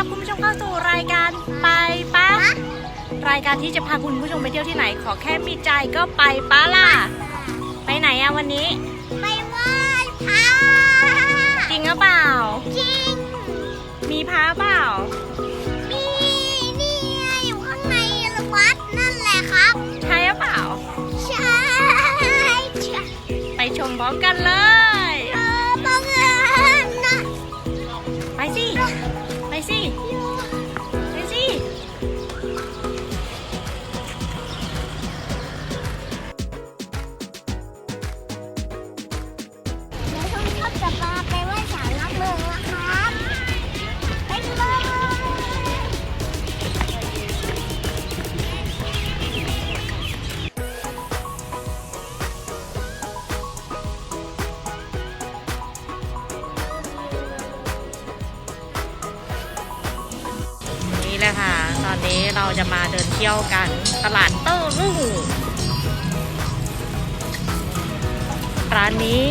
รับคุณผู้ชมเข้าสู่รายการไปปะรายการที่จะพาคุณผู้ชมไปเที่ยวที่ไหน ขอแค่มีใจก็ไปปะล่ะ ไปไหนอะวันนี้ ไปไหว้พระจริงหรือเปล่า จริง มีพระเปล่า มีนี่ไงอยู่ข้างในวัดนั่นแหละครับ ใช่หรือเปล่า ใช่ใช่ไปชมพร้อมกันเลย นี่แหละค่ะ ตอนนี้เราจะมาเดินเที่ยวกันตลาดโต้รุ่งร้านนี้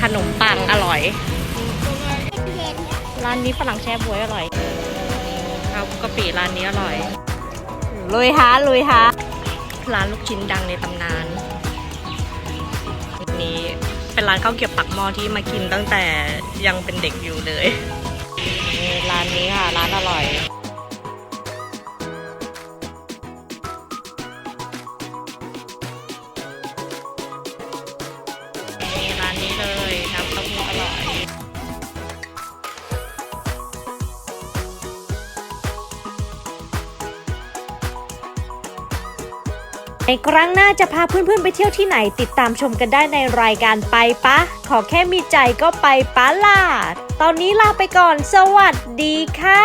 ขนมปังอร่อยเย็นร้านนี้ฝรั่งแช่บวยอร่อยข้าวกะปิร้านนี้อร่อย ลุยฮะลุยฮะร้านลูกชิ้นดังในตำนาน นี่เป็นร้านข้าวเกรี๊ยวปักหม้อที่มากินตั้งแต่ยังเป็นเด็กอยู่เลยนี่ร้านนี้ค่ะ ร้านอร่อย ในครั้งหน้าจะพาเพื่อนๆไปเที่ยวที่ไหนติดตามชมกันได้ในรายการไปปะ ขอแค่มีใจก็ไปปะล่ะตอนนี้ลาไปก่อน สวัสดีค่ะ